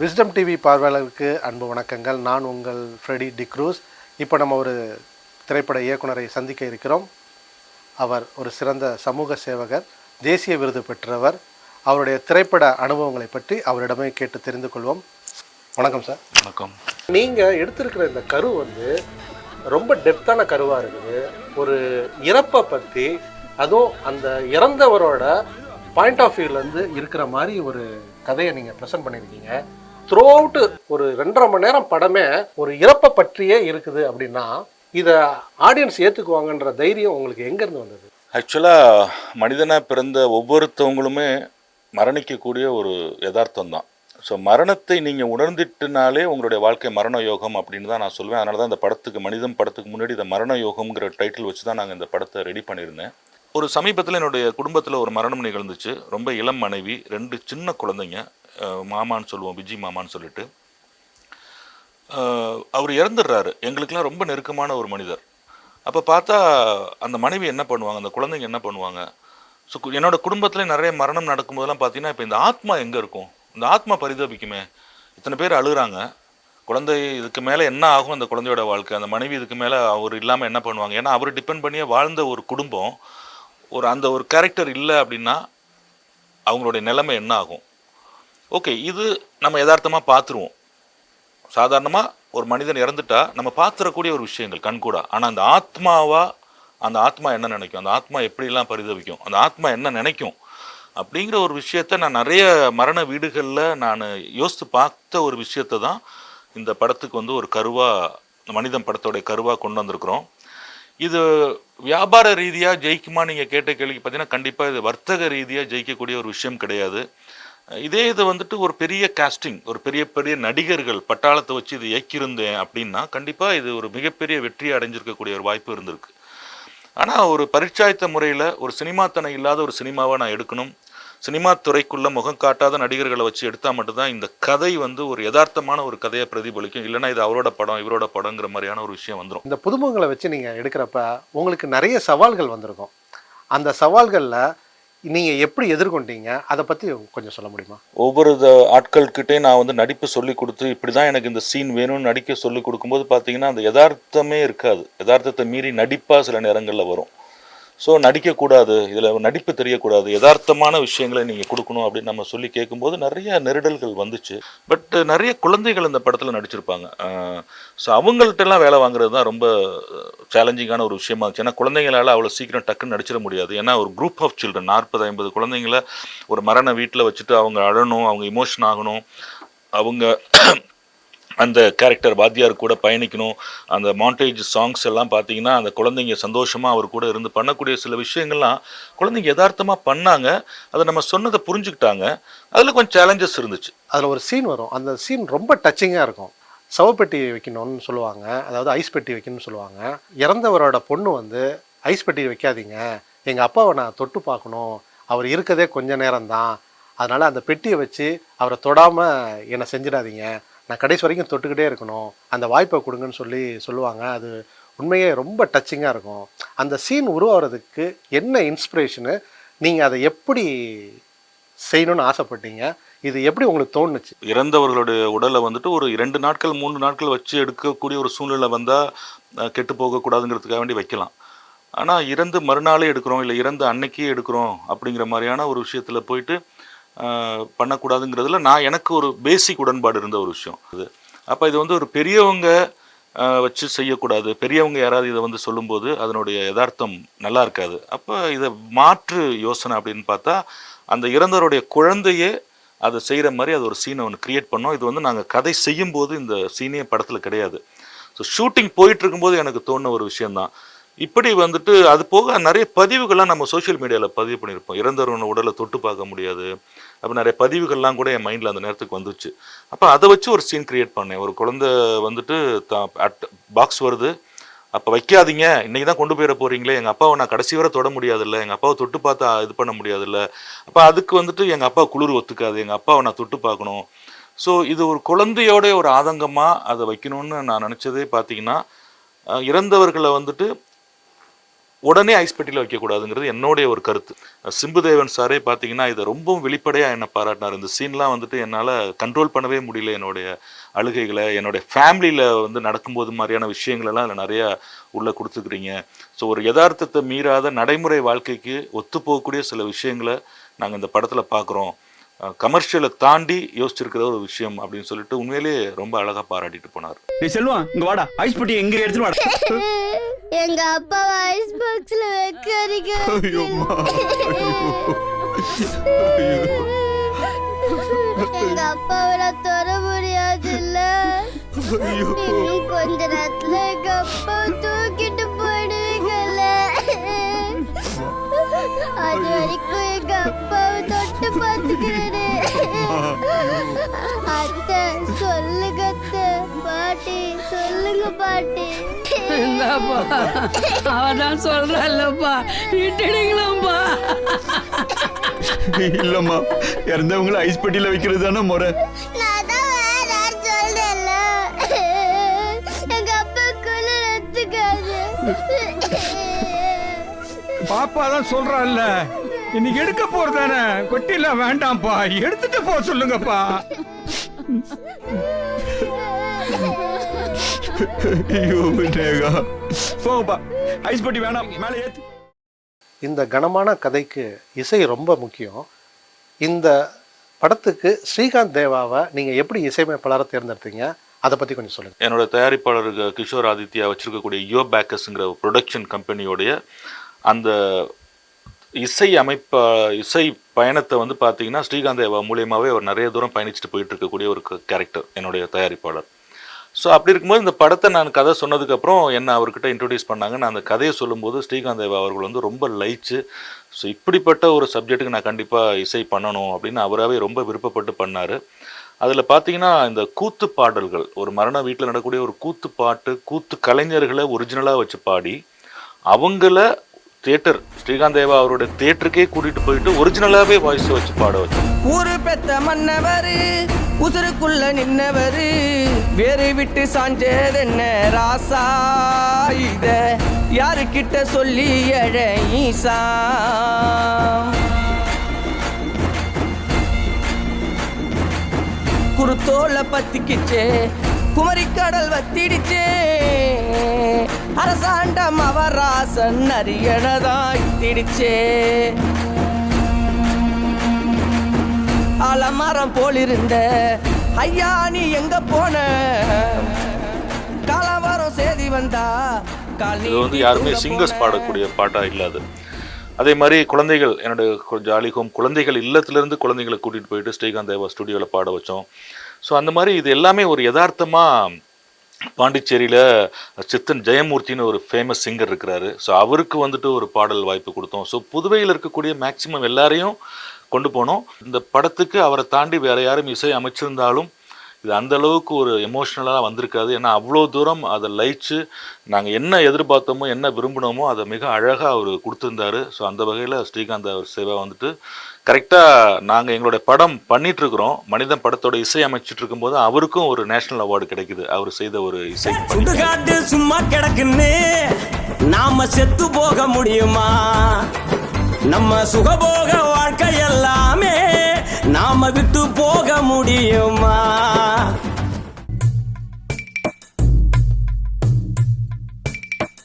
Wisdom TV பார்வையாளருக்கு அன்பு வணக்கங்கள். நான் உங்கள் ஃப்ரெடி டிக்ரூஸ் இப்போ நம்ம ஒரு திரைப்பட இயக்குனரை சந்திக்க இருக்கிறோம். அவர் ஒரு சிறந்த சமூக சேவகர் தேசிய விருது பெற்றவர். அவருடைய திரைப்பட அனுபவங்களை பற்றி அவரிடமே கேட்டு தெரிந்து கொள்வோம். வணக்கம் சார் வணக்கம். நீங்கள் எடுத்திருக்கிற இந்த கரு வந்து ரொம்ப டெப்த்தான கருவாக இருக்குது. ஒரு இறப்பை பற்றி அதுவும் அந்த இறந்தவரோட பாயிண்ட் ஆஃப் வியூலேருந்து இருக்கிற மாதிரி ஒரு கதையை நீங்கள் ப்ரெசென்ட் பண்ணியிருக்கீங்க. த்ரோ அவுட் ஒரு ரெண்டரை மணி நேரம் படமே ஒரு இறப்பை பற்றியே இருக்குது அப்படின்னா இதை ஆடியன்ஸ் ஏற்றுக்குவாங்கன்ற தைரியம் உங்களுக்கு எங்கேருந்து வந்தது? ஆக்சுவலாக மனிதனாக பிறந்த ஒவ்வொருத்தவங்களுமே மரணிக்கக்கூடிய ஒரு யதார்த்தம் தான் ஸோ மரணத்தை நீங்கள் உணர்ந்துட்டுனாலே உங்களுடைய வாழ்க்கை மரண யோகம் அப்படின்னு தான் நான் சொல்லுவேன் அதனால தான் இந்த படத்துக்கு மனிதன் படத்துக்கு முன்னாடி இந்த மரண யோகம்ங்கிற டைட்டில் வச்சு தான் நாங்கள் இந்த படத்தை ரெடி பண்ணியிருந்தேன். ஒரு சமீபத்தில் என்னுடைய குடும்பத்தில் ஒரு மரணம் நிகழ்ந்துச்சு. ரொம்ப இளம் மனைவி ரெண்டு சின்ன குழந்தைங்க மாமான்னு சொல்லுவோம் விஜி மாமான்னு சொல்லிட்டு. அவர் இறந்துடுறாரு. எங்களுக்கெல்லாம் ரொம்ப நெருக்கமான ஒரு மனிதர். அப்போ பார்த்தா அந்த மனைவி என்ன பண்ணுவாங்க அந்த குழந்தைங்க என்ன பண்ணுவாங்க? ஸோ என்னோடய குடும்பத்தில் நிறைய மரணம் நடக்கும்போதெல்லாம் பார்த்தீங்கன்னா இப்போ இந்த ஆத்மா எங்கே இருக்கும்? இந்த ஆத்மா பரிதபிக்குமே. இத்தனை பேர் அழுகுறாங்க. குழந்தை இதுக்கு மேலே என்ன ஆகும் அந்த குழந்தையோட வாழ்க்கை? அந்த மனைவி இதுக்கு மேலே அவர் இல்லாமல் என்ன பண்ணுவாங்க? ஏன்னா அவர் டிபெண்ட் பண்ணியே வாழ்ந்த ஒரு குடும்பம். ஒரு அந்த ஒரு கேரக்டர் இல்லை அப்படின்னா அவங்களுடைய நிலைமை என்ன ஆகும்? ஓகே இது நம்ம யதார்த்தமாக பார்த்துருவோம். சாதாரணமாக ஒரு மனிதன் இறந்துட்டா நம்ம பார்த்துடக்கூடிய ஒரு விஷயங்கள் கண்கூட. ஆனால் அந்த ஆத்மாவா அந்த ஆத்மா என்ன நினைக்கும்? அந்த ஆத்மா எப்படிலாம் பரிதவிக்கும்? அந்த ஆத்மா என்ன நினைக்கும்? அப்படிங்கிற ஒரு விஷயத்த நான் நிறைய மரண வீடுகளில் நான் யோசித்து பார்த்த ஒரு விஷயத்தை தான் இந்த படத்துக்கு வந்து ஒரு கருவாக மனிதன் படத்தோடைய கருவாக கொண்டு வந்திருக்கிறோம். இது வியாபார ரீதியாக ஜெயிக்குமா நீங்கள் கேட்ட கேள்விக்கு பார்த்தீங்கன்னா கண்டிப்பாக இது வர்த்தக ரீதியாக ஜெயிக்கக்கூடிய ஒரு விஷயம் கிடையாது. இதே இது வந்துட்டு ஒரு பெரிய காஸ்டிங் ஒரு பெரிய பெரிய நடிகர்கள் பட்டாளத்தை வச்சு இது இயக்கியிருந்தேன் அப்படின்னா கண்டிப்பாக இது ஒரு மிகப்பெரிய வெற்றி அடைஞ்சிருக்கக்கூடிய ஒரு வாய்ப்பு இருந்திருக்கு. ஆனால் ஒரு பரிச்சாயத்த முறையில் ஒரு சினிமாத்தனம் இல்லாத ஒரு சினிமாவை நான் எடுக்கணும். சினிமா துறைக்குள்ள முகம் காட்டாத நடிகர்களை வச்சு எடுத்தால் மட்டும்தான் இந்த கதை வந்து ஒரு யதார்த்தமான ஒரு கதையை பிரதிபலிக்கும். இல்லைன்னா இது அவரோட படம் இவரோட படங்கிற மாதிரியான ஒரு விஷயம் வந்துடும் இந்த புதுமுகங்களை வச்சு நீங்கள் எடுக்கிறப்ப உங்களுக்கு நிறைய சவால்கள் வந்திருக்கும். அந்த சவால்களில் நீங்கள் எப்படி எதிர்கொண்டீங்க? அதை பற்றி கொஞ்சம் சொல்ல முடியுமா? ஒவ்வொரு த- ஆட்கள்கிட்டே நான் வந்து நடிப்பு சொல்லி கொடுத்து இப்படி தான் எனக்கு இந்த சீன் வேணும்னு நடிக்க சொல்லி கொடுக்கும்போது பார்த்தீங்கன்னா அந்த யதார்த்தமே இருக்காது. யதார்த்தத்தை மீறி நடிப்பாக சில நேரங்களில் வரும். ஸோ நடிக்கக்கூடாது. இதில் நடிப்பு தெரியக்கூடாது. யதார்த்தமான விஷயங்களை நீங்கள் கொடுக்கணும் அப்படின்னு நம்ம சொல்லி கேட்கும்போது நிறைய நெருடல்கள் வந்துச்சு. பட் நிறைய குழந்தைகள் இந்த படத்தில் நடிச்சிருப்பாங்க. ஸோ அவங்கள்ட்டெல்லாம் வேலை வாங்குறது தான் ரொம்ப சேலஞ்சிங்கான ஒரு விஷயமா இருந்துச்சு. ஏன்னா குழந்தைங்களால் அவ்வளோ சீக்கிரம் டக்குன்னு நடிச்சிட முடியாது. ஏன்னா ஒரு குரூப் ஆஃப் சில்ட்ரன் நாற்பது ஐம்பது குழந்தைங்கள ஒரு மரண வீட்டில் வச்சுட்டு அவங்க அழணும் அவங்க இமோஷன் ஆகணும். அவங்க அந்த கேரக்டர் வாத்தியார் கூட பயணிக்கணும். அந்த மாண்டேஜ் சாங்ஸ் எல்லாம் பார்த்தீங்கன்னா அந்த குழந்தைங்க சந்தோஷமாக அவர் கூட இருந்து பண்ணக்கூடிய சில விஷயங்கள்லாம் குழந்தைங்க யதார்த்தமாக பண்ணாங்க. அதை நம்ம சொன்னதை புரிஞ்சுக்கிட்டாங்க. அதில் கொஞ்சம் சேலஞ்சஸ் இருந்துச்சு. அதில் ஒரு சீன் வரும். அந்த சீன் ரொம்ப டச்சிங்காக இருக்கும். சவப்பெட்டி வைக்கணும்னு சொல்லுவாங்க. அதாவது ஐஸ் பெட்டி வைக்கணும்னு சொல்லுவாங்க. இறந்தவரோட பொண்ணு வந்து ஐஸ் பெட்டி வைக்காதீங்க. எங்கள் அப்பாவை நான் தொட்டு பார்க்கணும். அவர் இருக்கதே கொஞ்ச நேரம்தான். அதனால் அந்த பெட்டியை வச்சு அவரை தொடாமல் என்னை செஞ்சிடாதீங்க. நான் கடைசி வரைக்கும் தொட்டுக்கிட்டே இருக்கணும். அந்த வாய்ப்பை கொடுங்கன்னு சொல்லி சொல்லுவாங்க. அது உண்மையே ரொம்ப டச்சிங்காக இருக்கும். அந்த சீன் உருவாகிறதுக்கு என்ன இன்ஸ்பிரேஷனு நீங்கள் அதை எப்படி செய்யணும்னு ஆசைப்பட்டீங்க? இது எப்படி உங்களுக்கு தோணுச்சு? இறந்தவர்களுடைய உடலை வந்துட்டு ஒரு இரண்டு நாட்கள் மூன்று நாட்கள் வச்சு எடுக்கக்கூடிய ஒரு சூழ்நிலை வந்தால் கெட்டு போகக்கூடாதுங்கிறதுக்காக வேண்டி வைக்கலாம். ஆனால் இறந்து மறுநாளே எடுக்கிறோம் இல்லை இறந்து அன்னைக்கே எடுக்கிறோம் அப்படிங்கிற மாதிரியான ஒரு விஷயத்தில் போயிட்டு பண்ணக்கூடாதுங்கிறதுல நான் எனக்கு ஒரு பேசிக் உடன்பாடு இருந்த ஒரு விஷயம். அது. அப்போ இது வந்து ஒரு பெரியவங்க வச்சு செய்யக்கூடாது. பெரியவங்க யாராவது இதை வந்து சொல்லும்போது அதனுடைய யதார்த்தம் நல்லா இருக்காது. அப்போ இதை மாற்று யோசனை அப்படின்னு பார்த்தா அந்த இறந்தவருடைய குழந்தையே அதை செய்கிற மாதிரி அது ஒரு சீனை ஒன்று கிரியேட் பண்ணோம். இது வந்து நாங்கள் கதை செய்யும்போது இந்த சீனே படத்தில் கிடையாது. ஸோ ஷூட்டிங் போயிட்டு இருக்கும்போது எனக்கு தோணுன ஒரு விஷயம்தான். இப்படி வந்துட்டு அது போக நிறைய பதிவுகள்லாம் நம்ம சோஷியல் மீடியாவில் பதிவு பண்ணியிருப்போம். இறந்தவரோட உடலை தொட்டு பார்க்க முடியாது. அப்போ நிறைய பதிவுகள்லாம் கூட என் மைண்டில் அந்த நேரத்துக்கு வந்துச்சு. அப்போ அதை வச்சு ஒரு சீன் கிரியேட் பண்ணேன். ஒரு குழந்தை வந்துட்டு அட் பாக்ஸ் வருது. அப்போ வைக்காதீங்க. இன்னைக்கு தான் கொண்டு போயிட போறீங்களே. எங்கள் அப்பாவை நான் கடைசி வரை தொட முடியாதுல்ல. எங்கள் அப்பாவை தொட்டு பார்த்தா இது பண்ண முடியாதுல்ல. அப்போ அதுக்கு வந்துட்டு எங்கள் அப்பா குளிர் ஒத்துக்காது. எங்கள் அப்பாவை நான் தொட்டு பார்க்கணும். ஸோ இது ஒரு குழந்தையோட ஒரு ஆதங்கமாக அதை வைக்கணும்னு நான் நினச்சதே பார்த்தீங்கன்னா இறந்தவர்களை வந்துட்டு உடனே ஐஸ் பெட்டியில் வைக்கக்கூடாதுங்கிறது என்னுடைய ஒரு கருத்து. சிம்புதேவன் சாரே பார்த்தீங்கன்னா இதை ரொம்பவும் வெளிப்படையாக என்ன பாராட்டினார். இந்த சீன்லாம் வந்துட்டு என்னால் கண்ட்ரோல் பண்ணவே முடியல. என்னுடைய அழுகைகளை என்னுடைய ஃபேமிலியில் வந்து நடக்கும்போது மாதிரியான விஷயங்கள் எல்லாம் அதில் நிறையா உள்ளே கொடுத்துக்கிறீங்க ஸோ ஒரு யதார்த்தத்தை மீறாத நடைமுறை வாழ்க்கைக்கு ஒத்து போகக்கூடிய சில விஷயங்களை நாங்கள் இந்த படத்தில் பார்க்குறோம் கமர்ஷியலை தாண்டி யோசிச்சிருக்கிற ஒரு விஷயம் அப்படின்னு சொல்லிட்டு உண்மையிலேயே ரொம்ப அழகாக பாராட்டிட்டு போனார். டேய் செல்வம் இங்க வாடா. ஐஸ் பெட்டி எங்க எடுத்துட்டு வாடா. எங்க அப்பா ஐஸ் பாக்ஸ்ல வைக்க ஐயோம்மா. எங்க அப்பாவை நான் தொட முடியாது இல்ல இன்னும் கொஞ்ச நேரத்துல எங்க அப்பா தூக்கிட்டு போயிடுவீங்கல்ல. அது வரைக்கும் எங்க அப்பாவை தொட்டு சொல்லுங்க அத்தை பாட்டி சொல்லுங்க பாட்டி. இந்தாப்பா அவதான் சொல்றல்லப்பா விட்டுடுங்களப்பா இல்லம்மா இறந்தவங்கள ஐஸ் பெட்டியில வைக்கிறது தானே முறை. நான் தான் வேற யார் சொல்றேன்ல. எங்க அப்பா குளிர் எடுத்துக்காது. பாப்பா தான் சொல்றான்ல இன்னைக்கு எடுக்க போறதானே? கொட்டில வேண்டாம்ப்பா. எடுத்துட்டு போ சொல்லுங்கப்பா. ஐயோ நேகா போங்கப்பா. ஐஸ் பெட்டி வேணாம். மேலே ஏத்து. இந்த கனமான கதைக்கு இசை ரொம்ப முக்கியம். இந்த படத்துக்கு ஸ்ரீகாந்த் தேவாவை நீங்கள் எப்படி இசையமைப்பாளரை தேர்ந்தெடுத்தீங்க? அதை பற்றி கொஞ்சம் சொல்லுங்கள் என்னோட தயாரிப்பாளர் கிஷோர் ஆதித்யா வச்சிருக்கக்கூடிய யோ பேக்கர்ஸுங்கிற ப்ரொடக்ஷன் கம்பெனியோடைய அந்த இசை அமைப்ப இசை பயணத்தை வந்து பார்த்தீங்கன்னா ஸ்ரீகாந்த் தேவா மூலியமாகவே அவர் நிறைய தூரம் பயணிச்சுட்டு போயிட்டு இருக்கக்கூடிய ஒரு கேரக்டர் என்னுடைய தயாரிப்பாளர். ஸோ அப்படி இருக்கும்போது இந்த படத்தை நான் கதை சொன்னதுக்கப்புறம் என்ன அவர்கிட்ட இன்ட்ரடியூஸ் பண்ணாங்க. நான் அந்த கதையை சொல்லும்போது ஸ்ரீகாந்த் தேவா அவர்கள் வந்து ரொம்ப லைச்சு ஸோ இப்படிப்பட்ட ஒரு சப்ஜெக்ட்டுக்கு நான் கண்டிப்பாக இசை பண்ணணும் அப்படின்னு அவராகவே ரொம்ப விருப்பப்பட்டு பண்ணார். அதில் பார்த்தீங்கன்னா இந்த கூத்து பாடல்கள் ஒரு மரண வீட்டில் நடக்கக்கூடிய ஒரு கூத்து பாட்டு கூத்து கலைஞர்களை ஒரிஜினலாக வச்சு பாடி அவங்கள தேட்டர் ஸ்ரீகாந்த் தேவா அவருடைய தேட்டருக்கே கூட்டிகிட்டு போயிட்டு ஒரிஜினலாகவே வாய்ஸ் வச்சு பாட வச்சோம் ஊரு பெத்த மன்னவரு உசுருக்குள்ள நின்னவரு வேறு விட்டு சாஞ்சதென்ன ராசா? இத யாருக்கிட்ட சொல்லி எழ ஈசா? குருத்தோல பத்திக்கிச்சே குமரி கடல் வத்திடுச்சே. அரசாண்டம் அவராசன் அரியனதாய் திடிச்சே. அலமரம் போலிருந்த. ஐயா நீ எங்க போன? காலவரம் சேதி வந்தா. இது வந்து யாருமே சிங்கர்ஸ். பாடக்கூடிய பாட்டாக இல்லாது அதே. மாதிரி குழந்தைகள் என்னுடைய கு- ஜாலி ஹோம் குழந்தைகள் இல்லத்திலிருந்து குழந்தைகளை கூட்டிகிட்டு போயிட்டு ஸ்ரீகாந்த் தேவா ஸ்டுடியோவில் பாட வச்சோம். ஸோ அந்த மாதிரி இது எல்லாமே ஒரு யதார்த்தமாக பாண்டிச்சேரியில் சித்தன் ஜெயமூர்த்தின்னு ஒரு ஃபேமஸ் சிங்கர் இருக்கிறாரு. ஸோ அவருக்கு வந்துட்டு ஒரு பாடல் வாய்ப்பு கொடுத்தோம். ஸோ புதுவையில் இருக்கக்கூடிய மேக்சிமம் எல்லாரையும் கொண்டு போனோம். இந்த படத்துக்கு அவரை தாண்டி வேற யாரும் இசை அமைச்சிருந்தாலும் இது அந்த அளவுக்கு ஒரு எமோஷ்னலாக வந்திருக்காது. ஏன்னா அவ்வளோ தூரம் அதை லயிச்சு நாங்கள் என்ன எதிர்பார்த்தோமோ என்ன விரும்பினோமோ அதை மிக அழகாக அவர் கொடுத்துருந்தாரு. ஸோ அந்த வகையில் ஸ்ரீகாந்த் அவர் சேவை வந்துட்டு கரெக்டாக நாங்கள் எங்களுடைய படம் பண்ணிகிட்ருக்குறோம் மனிதன் படத்தோட இசை அமைச்சிட்டு இருக்கும்போது அவருக்கும் ஒரு நேஷனல் அவார்டு கிடைக்குது. அவர் செய்த ஒரு இசை சுடுகாட்டு சும்மா கிடக்குன்னு நாம செத்து போக முடியுமா? நம்ம சுகபோக வாழ்க்கை எல்லாமே நாம விட்டு போக முடியுமா?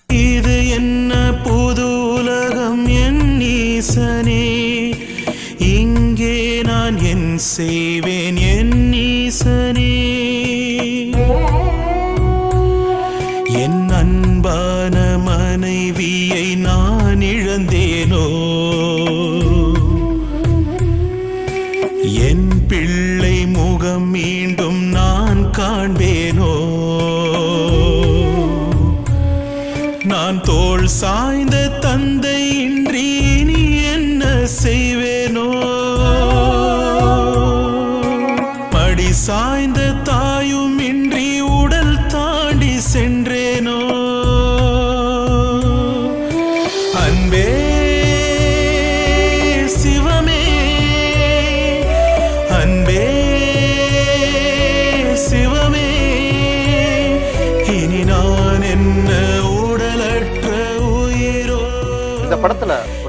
இது என்ன செய்வேனோ? படி சாய்ந்த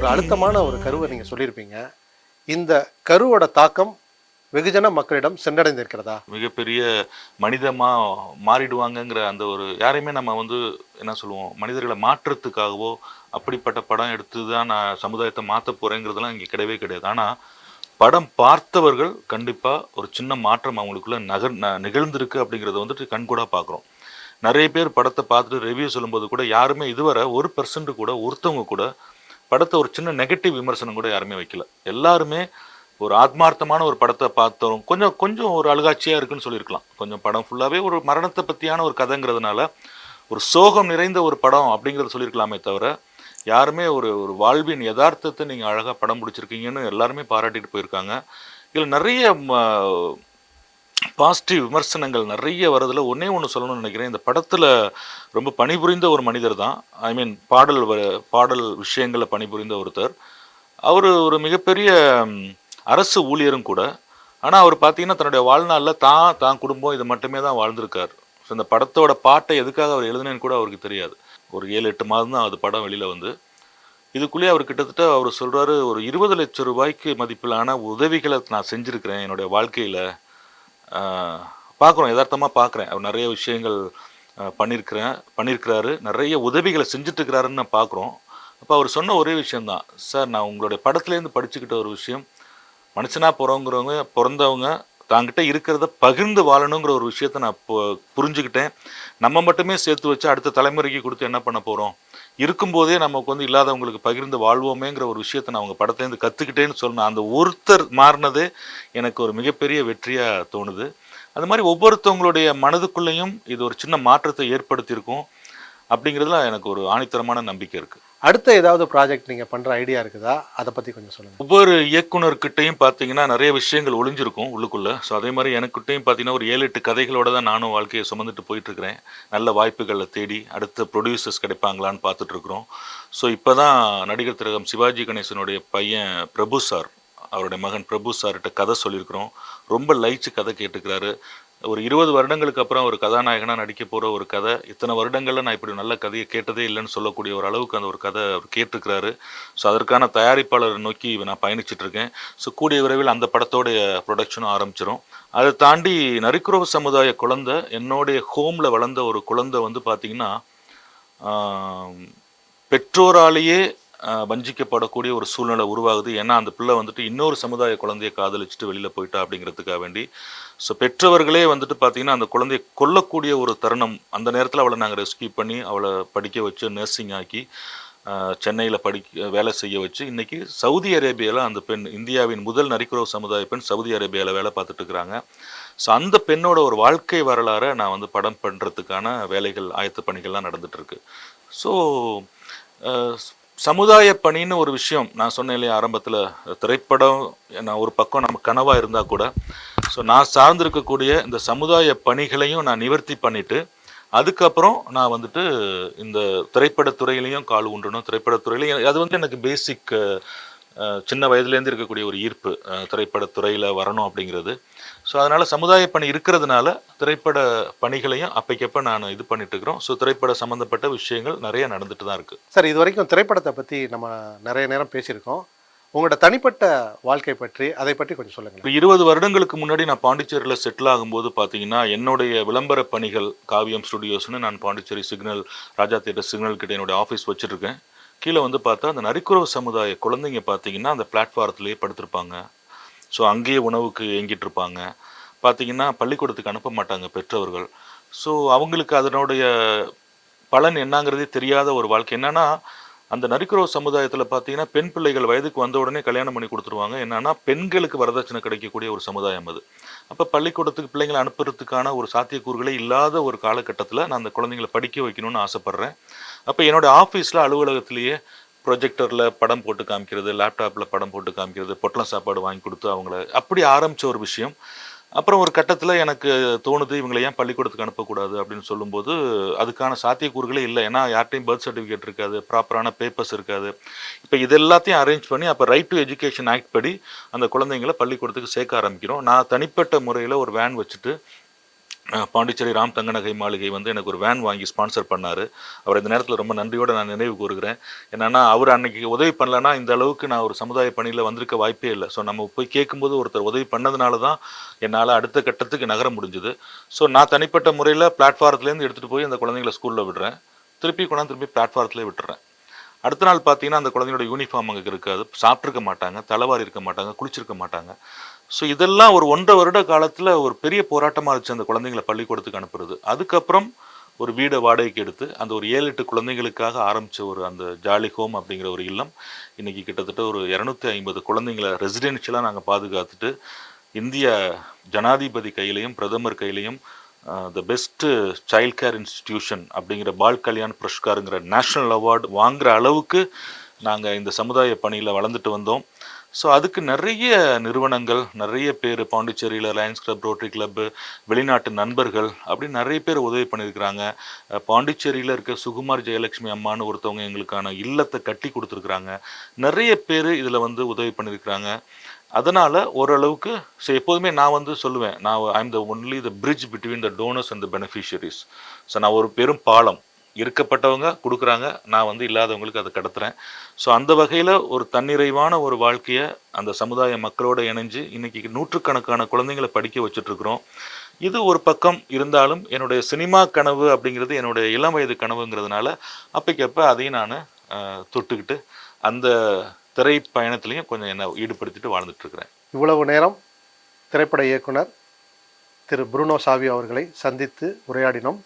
ஒரு அழுத்தமான ஒரு கருவை நீங்க சொல்லியிருப்பீங்க. இந்த கருவோட தாக்கம் வெகுஜன மக்களிடம் சென்றடைந்திருக்கிறதா? மிகப்பெரிய மனிதமா மாறிடுவாங்கங்கிற அந்த ஒரு யாரையுமே நம்ம வந்து என்ன சொல்லுவோம் மனிதர்களை மாற்றுறதுக்காகவோ அப்படிப்பட்ட படம் எடுத்து தான் நான் சமுதாயத்தை மாற்ற போகிறேங்கிறதுலாம் இங்கே கிடையவே கிடையாது. ஆனால் படம் பார்த்தவர்கள் கண்டிப்பாக ஒரு சின்ன மாற்றம் அவங்களுக்குள்ள நகர் ந- நிகழ்ந்திருக்கு அப்படிங்கிறத வந்துட்டு கண்கூடாக பார்க்குறோம். நிறைய பேர் படத்தை பார்த்துட்டு ரிவ்யூ சொல்லும்போது கூட யாருமே இதுவரை ஒரு பர்சன்ட் கூட ஒருத்தவங்க கூட படத்தை ஒரு சின்ன நெகட்டிவ் விமர்சனம் கூட யாருமே வைக்கல. எல்லாருமே ஒரு ஆத்மார்த்தமான ஒரு படத்தை பார்த்தோம். கொஞ்சம் கொஞ்சம் ஒரு அழுகாட்சியாக இருக்குன்னு சொல்லியிருக்கலாம். கொஞ்சம் படம் ஃபுல்லாகவே ஒரு மரணத்தை பற்றியான ஒரு கதைங்கிறதுனால ஒரு சோகம் நிறைந்த ஒரு படம் அப்படிங்கிறத சொல்லியிருக்கலாமே தவிர யாருமே ஒரு ஒரு வாழ்வின் யதார்த்தத்தை நீங்கள் அழகாக படம் பிடிச்சிருக்கீங்கன்னு எல்லாருமே பாராட்டிட்டு போயிருக்காங்க. இதில் நிறைய பாசிட்டிவ் விமர்சனங்கள் நிறைய வரதில் ஒன்றே ஒன்று சொல்லணும்னு நினைக்கிறேன். இந்த படத்தில் ரொம்ப பணிபுரிந்த ஒரு மனிதர் தான். ஐ மீன் பாடல் வ- பாடல் விஷயங்களில் பணிபுரிந்த ஒருத்தர். அவர் ஒரு மிகப்பெரிய அரசு ஊழியரும் கூட. ஆனால் அவர் பார்த்தீங்கன்னா தன்னுடைய வாழ்நாளில் தான் தான் குடும்பம் இது மட்டுமே தான் வாழ்ந்திருக்கார். ஸோ இந்த படத்தோட பாட்டை எதுக்காக அவர் எழுதுனேன்னு கூட அவருக்கு தெரியாது. ஒரு ஏழு எட்டு மாதம் தான் அது படம் வெளியில் வந்து. இதுக்குள்ளேயே அவர் கிட்டத்தட்ட அவர் சொல்கிறாரு ஒரு இருபது லட்சம் ரூபாய்க்கு மதிப்பிலான உதவிகளை நான் செஞ்சுருக்கிறேன் என்னுடைய வாழ்க்கையில். பார்க்குறோம் யதார்த்தமாக பார்க்குறேன் அவர் நிறைய விஷயங்கள் பண்ணியிருக்கிறேன் பண்ணியிருக்கிறாரு நிறைய உதவிகளை செஞ்சுட்டு இருக்கிறாருன்னு நான் பார்க்குறோம் அப்போ அவர் சொன்ன ஒரே விஷயந்தான் சார் நான் உங்களுடைய படத்துலேருந்து படிச்சுக்கிட்ட ஒரு விஷயம். மனுஷனாக பிறங்கிறவங்க பிறந்தவங்க தாங்கிட்ட இருக்கிறத பகிர்ந்து வாழணுங்கிற ஒரு விஷயத்த நான் பு- புரிஞ்சுக்கிட்டேன். நம்ம மட்டுமே சேர்த்து வச்சு அடுத்த தலைமுறைக்கு கொடுத்து என்ன பண்ண போகிறோம் இருக்கும்போதே நமக்கு வந்து இல்லாதவங்களுக்கு பகிர்ந்து வாழ்வோமேங்கிற ஒரு விஷயத்தை நான் அவங்க படத்துலேருந்து கற்றுக்கிட்டேன்னு சொன்னேன் அந்த ஒருத்தர் மாறினது எனக்கு ஒரு மிகப்பெரிய வெற்றியாக தோணுது. அது மாதிரி ஒவ்வொருத்தவங்களுடைய மனதுக்குள்ளேயும் இது ஒரு சின்ன மாற்றத்தை ஏற்படுத்தியிருக்கும். அப்படிங்கிறதுல எனக்கு ஒரு ஆணித்தரமான நம்பிக்கை இருக்குது அடுத்த ஏதாவது ப்ராஜெக்ட் நீங்கள் பண்ணுற ஐடியா இருக்குதா? அதை பற்றி கொஞ்சம் சொல்லுங்கள் ஒவ்வொரு இயக்குனர்கிட்டையும் பார்த்தீங்கன்னா நிறைய விஷயங்கள் ஒளிஞ்சிருக்கும் உள்ளுக்குள்ளே. ஸோ அதே மாதிரி எனக்கிட்டையும் பார்த்தீங்கன்னா ஒரு ஏழு எட்டு கதைகளோட தான் நானும் வாழ்க்கையை சுமந்துட்டு போயிட்டுருக்கிறேன். நல்ல வாய்ப்புகளை தேடி அடுத்த ப்ரொடியூசர்ஸ் கிடைப்பாங்களான்னு பார்த்துட்ருக்குறோம் ஸோ இப்போ தான் நடிகர் திலகம் சிவாஜி கணேசனுடைய பையன் பிரபு சார் அவருடைய மகன் பிரபு சார்கிட்ட கதை சொல்லியிருக்கிறோம். ரொம்ப லைச்சு கதை கேட்டுக்கிறாரு. ஒரு இருபது வருடங்களுக்கு அப்புறம் ஒரு கதாநாயகனாக நடிக்க போகிற ஒரு கதை. இத்தனை வருடங்களில் நான் இப்படி நல்ல கதையை கேட்டதே இல்லைன்னு சொல்லக்கூடிய ஒரு அளவுக்கு அந்த ஒரு கதை அவர் கேட்டிருக்கிறாரு ஸோ அதற்கான தயாரிப்பாளரை நோக்கி நான் பயணிச்சிட்ருக்கேன். ஸோ கூடிய விரைவில் அந்த படத்தோடைய ப்ரொடக்ஷனும் ஆரம்பிச்சிடும் அதை தாண்டி நரிக்குறவு சமுதாய குழந்தை என்னுடைய ஹோமில் வளர்ந்த ஒரு குழந்தை வந்து பார்த்திங்கன்னா பெற்றோராலேயே வஞ்சிக்கப்படக்கூடிய ஒரு சூழ்நிலை உருவாகுது. ஏன்னா அந்த பிள்ளை வந்துட்டு இன்னொரு சமுதாய குழந்தையை காதலிச்சுட்டு வெளியில் போயிட்டா அப்படிங்கிறதுக்காக வேண்டி. ஸோ பெற்றவர்களே வந்துட்டு பார்த்தீங்கன்னா அந்த குழந்தையை கொல்லக்கூடிய ஒரு தருணம் அந்த நேரத்தில் அவளை நாங்கள் ரெஸ்கியூ பண்ணி அவளை படிக்க வச்சு நர்சிங் ஆக்கி சென்னையில் படிக்க வேலை செய்ய வச்சு இன்றைக்கி சவுதி அரேபியாவில் அந்த பெண் இந்தியாவின் முதல் நரிக்குறவு சமுதாய பெண் சவுதி அரேபியாவில் வேலை பார்த்துட்டு இருக்கிறாங்க. ஸோ அந்த பெண்ணோட ஒரு வாழ்க்கை வரலாறை நான் வந்து படம் பண்ணுறதுக்கான வேலைகள் ஆயத்த பணிகள்லாம் நடந்துட்டு இருக்கு. ஸோ சமுதாய பணின்னு ஒரு விஷயம் நான் சொன்னேன் இல்லையா ஆரம்பத்தில். திரைப்படம் நான் ஒரு பக்கம் நம்ம கனவாக இருந்தால் கூட. ஸோ நான் சார்ந்திருக்கக்கூடிய இந்த சமுதாய பணிகளையும் நான் நிவர்த்தி பண்ணிவிட்டு அதுக்கப்புறம் நான் வந்துட்டு இந்த திரைப்படத்துறையிலையும் கால் ஊன்றணும் திரைப்படத்துறையிலையும் அது வந்து எனக்கு பேசிக் சின்ன வயதுலேருந்து இருக்கக்கூடிய ஒரு ஈர்ப்பு. திரைப்படத்துறையில் வரணும் அப்படிங்கிறது. ஸோ அதனால் சமுதாய பணி இருக்கிறதுனால திரைப்பட பணிகளையும் அப்பைக்கப்ப நான் இது பண்ணிட்டு இருக்கிறோம் ஸோ திரைப்பட சம்மந்தப்பட்ட விஷயங்கள் நிறைய நடந்துட்டு தான் இருக்குது சார் இது வரைக்கும் திரைப்படத்தை பத்தி நம்ம நிறைய நேரம் பேசியிருக்கோம். உங்களோட தனிப்பட்ட வாழ்க்கை பற்றி அதை பற்றி கொஞ்சம் சொல்லுங்க இப்போ இருபது வருடங்களுக்கு முன்னாடி நான் பாண்டிச்சேரியில் செட்டில் ஆகும்போது பார்த்தீங்கன்னா என்னுடைய விளம்பர பணிகள் காவியம் ஸ்டுடியோஸ்னு நான் Pondicherry signal Raja theatre signal கிட்ட என்னுடைய ஆஃபீஸ் வச்சுருக்கேன். கீழே வந்து பார்த்தா அந்த நரிக்குறவு சமுதாய குழந்தைங்க பார்த்தீங்கன்னா அந்த பிளாட்ஃபாரத்துலேயே படுத்திருப்பாங்க. ஸோ அங்கேயே உணவுக்கு ஏங்கிட்டு இருப்பாங்க பார்த்தீங்கன்னா பள்ளிக்கூடத்துக்கு அனுப்ப மாட்டாங்க பெற்றவர்கள். ஸோ அவங்களுக்கு அதனுடைய பலன் என்னங்கிறதே தெரியாத ஒரு வாழ்க்கை. என்னன்னா அந்த நரிக்குறவு சமுதாயத்தில் பார்த்தீங்கன்னா பெண் பிள்ளைகள் வயதுக்கு வந்த உடனே கல்யாணம் பண்ணி கொடுத்துருவாங்க. என்னன்னா பெண்களுக்கு வரதட்சணை கிடைக்கக்கூடிய ஒரு சமுதாயம் அது. அப்போ பள்ளிக்கூடத்துக்கு பிள்ளைங்களை அனுப்புறதுக்கான ஒரு சாத்தியக்கூறுகளே இல்லாத ஒரு காலகட்டத்தில் நான் அந்த குழந்தைங்களை படிக்க வைக்கணும்னு ஆசைப்பட்றேன். அப்போ என்னோட ஆஃபீஸில் அலுவலகத்திலேயே ப்ரொஜெக்டரில் படம் போட்டு காமிக்கிறது லேப்டாப்பில் படம் போட்டு காமிக்கிறது பொட்டலம் சாப்பாடு வாங்கி கொடுத்து அவங்கள அப்படி ஆரம்பித்த ஒரு விஷயம். அப்புறம் ஒரு கட்டத்தில் எனக்கு தோணுது இவங்களை ஏன் பள்ளிக்கூடத்துக்கு அனுப்பக்கூடாது அப்படின்னு சொல்லும்போது அதுக்கான சாத்தியக்கூறுகளே இல்லை. ஏன்னா யார்ட்டையும் பர்த் சர்டிஃபிகேட் இருக்காது ப்ராப்பரான பேப்பர்ஸ் இருக்காது. இப்போ இது எல்லாத்தையும் அரேஞ்ச் பண்ணி அப்போ ரைட் டு எஜுகேஷன் ஆக்ட் படி அந்த குழந்தைங்களை பள்ளிக்கூடத்துக்கு சேர்க்க ஆரம்பிக்கிறோம். நான் தனிப்பட்ட முறையில் ஒரு வேன் வச்சுட்டு பாண்டிச்சேரி ராம் தங்கநகை மாளிகை வந்து எனக்கு ஒரு வேன் வாங்கி ஸ்பான்சர் பண்ணார். அவர் இந்த நேரத்தில் ரொம்ப நன்றியோடு நான் நினைவு கூறுகிறேன். என்னன்னா அவர் அன்னைக்கு உதவி பண்ணலன்னா இந்த அளவுக்கு நான் ஒரு சமுதாய பணியில் வந்திருக்க வாய்ப்பே இல்லை. ஸோ நம்ம போய் கேட்கும்போது ஒருத்தர் உதவி பண்ணதுனால தான் என்னால் அடுத்த கட்டத்துக்கு நகர முடிஞ்சுது. ஸோ நான் தனிப்பட்ட முறையில் பிளாட்ஃபாரத்துலேருந்து எடுத்துகிட்டு போய் அந்த குழந்தைங்களை ஸ்கூலில் விடுறேன். திருப்பி கொண்டாந்து திருப்பி பிளாட்ஃபாரத்துலேயே விட்டுறேன். அடுத்த நாள் பார்த்தீங்கன்னா அந்த குழந்தையோட யூனிஃபார்ம் அங்கே இருக்காது. சாப்பிட்ருக்க மாட்டாங்க தலைவாரி இருக்க மாட்டாங்க குளிச்சிருக்க மாட்டாங்க. ஸோ இதெல்லாம் ஒரு ஒன்றரை வருட காலத்தில் ஒரு பெரிய போராட்டமாக இருந்துச்சு அந்த குழந்தைங்களை பள்ளிக்கூடத்துக்கு அனுப்புறது. அதுக்கப்புறம் ஒரு வீடை வாடகைக்கு எடுத்து அந்த ஒரு ஏழு எட்டு குழந்தைங்களுக்காக ஆரம்பித்த ஒரு அந்த ஜாலி ஹோம் அப்படிங்கிற ஒரு இல்லம். இன்றைக்கி கிட்டத்தட்ட ஒரு இரநூத்தி ஐம்பது குழந்தைங்களை ரெசிடென்ஷியலாக நாங்கள் பாதுகாத்துட்டு இந்திய ஜனாதிபதி கையிலையும் பிரதமர் கையிலையும் the best child care institution அப்படிங்கிற பால் கல்யாண் புரஸ்காருங்கிற நேஷ்னல் அவார்டு வாங்குகிற அளவுக்கு நாங்கள் இந்த சமுதாய பணியில் வளர்ந்துட்டு வந்தோம். ஸோ அதுக்கு நிறைய நிறுவனங்கள் நிறைய பேர் பாண்டிச்சேரியில் லயன்ஸ் கிளப் ரோட்டரி கிளப்பு வெளிநாட்டு நண்பர்கள் அப்படி நிறைய பேர் உதவி பண்ணியிருக்கிறாங்க. பாண்டிச்சேரியில் இருக்க சுகுமார் ஜெயலட்சுமி அம்மான்னு ஒருத்தவங்க எங்களுக்கான இல்லத்தை கட்டி கொடுத்துருக்குறாங்க. நிறைய பேர் இதில் வந்து உதவி பண்ணியிருக்கிறாங்க. அதனால் ஓரளவுக்கு ஸோ எப்போதுமே நான் வந்து சொல்லுவேன் நான் I'm the only the bridge between the donors and the beneficiaries so நான் ஒரு பெரும் பாலம். இருக்கப்பட்டவங்க கொடுக்குறாங்க. நான் வந்து இல்லாதவங்களுக்கு அதை கடத்துறேன். ஸோ அந்த வகையில் ஒரு தன்னிறைவான ஒரு வாழ்க்கையை அந்த சமுதாய மக்களோட இணைஞ்சு இன்றைக்கி நூற்றுக்கணக்கான குழந்தைங்களை படிக்க வச்சுட்ருக்குறோம். இது ஒரு பக்கம் இருந்தாலும் என்னுடைய சினிமா கனவு அப்படிங்கிறது என்னுடைய இளம் வயது கனவுங்கிறதுனால அப்பைக்கப்போ அதையும் நான் தொட்டுக்கிட்டு அந்த திரை பயணத்துலையும் கொஞ்சம் என்னை ஈடுபடுத்திட்டு வாழ்ந்துட்டுருக்குறேன் இவ்வளவு நேரம் திரைப்பட இயக்குனர் திரு. புருனோ சாவி அவர்களை சந்தித்து உரையாடினோம்.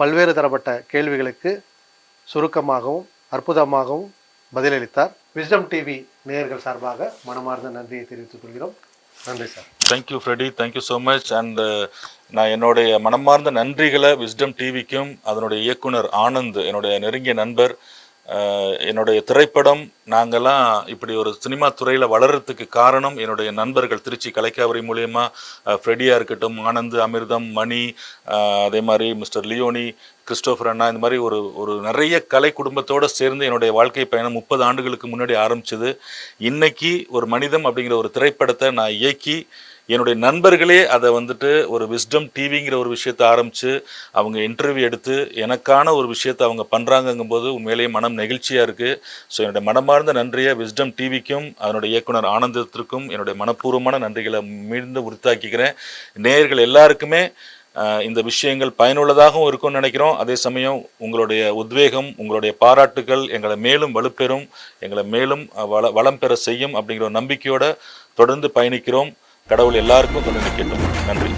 பல்வேறு தரப்பட்ட கேள்விகளுக்கு சுருக்கமாகவும் அற்புதமாகவும் பதிலளித்தார். விஸ்டம் டிவி நேயர்கள் சார்பாக மனமார்ந்த நன்றியை தெரிவித்துக் கொள்கிறோம். நன்றி sir. Thank you Freddy thank you so much and நான் என்னுடைய மனமார்ந்த நன்றிகளை விஸ்டம் டிவிக்கும் அதனுடைய இயக்குனர் ஆனந்த் என்னுடைய நெருங்கிய நண்பர் என்னுடைய திரைப்படம் நாங்கள்லாம் இப்படி ஒரு சினிமா துறையில் வளர்கிறதுக்கு காரணம் என்னுடைய நண்பர்கள் திருச்சி கலைக்காவரி மூலயமா ஃப்ரெடியாக இருக்கட்டும் ஆனந்த் அமிர்தம் மணி அதே மாதிரி மிஸ்டர் லியோனி கிறிஸ்டோஃபர் அண்ணா இந்த மாதிரி ஒரு ஒரு நிறைய கலை குடும்பத்தோடு சேர்ந்து என்னுடைய வாழ்க்கை பயணம் முப்பது ஆண்டுகளுக்கு முன்னாடி ஆரம்பிச்சது. இன்னைக்கு ஒரு மனிதம் அப்படிங்கிற ஒரு திரைப்படத்தை நான் இயக்கி என்னுடைய நண்பர்களே அதை வந்துட்டு ஒரு விஸ்டம் டிவிங்கிற ஒரு விஷயத்தை ஆரம்பித்து அவங்க இன்டர்வியூ எடுத்து எனக்கான ஒரு விஷயத்தை அவங்க பண்ணுறாங்கங்கும்போது உண்மையிலேயே மனம் நெகிழ்ச்சியாக இருக்குது ஸோ என்னுடைய மனமார்ந்த நன்றியை விஸ்டம் டிவிக்கும் அதனுடைய இயக்குனர் ஆனந்தத்திற்கும் என்னுடைய மனப்பூர்வமான நன்றிகளை மீண்டும் உறுத்தாக்கிக்கிறேன் நேயர்கள் எல்லாருக்குமே இந்த விஷயங்கள் பயனுள்ளதாகவும் இருக்கும்னு நினைக்கிறோம். அதே சமயம் உங்களுடைய உத்வேகம் உங்களுடைய பாராட்டுகள் எங்களை மேலும் வலுப்பெறும் எங்களை மேலும் வள வளம் பெற செய்யும் அப்படிங்கிற ஒரு நம்பிக்கையோடு தொடர்ந்து பயணிக்கிறோம். கடவுள் எல்லாருக்கும் துணை நிற்கட்டும். நன்றி.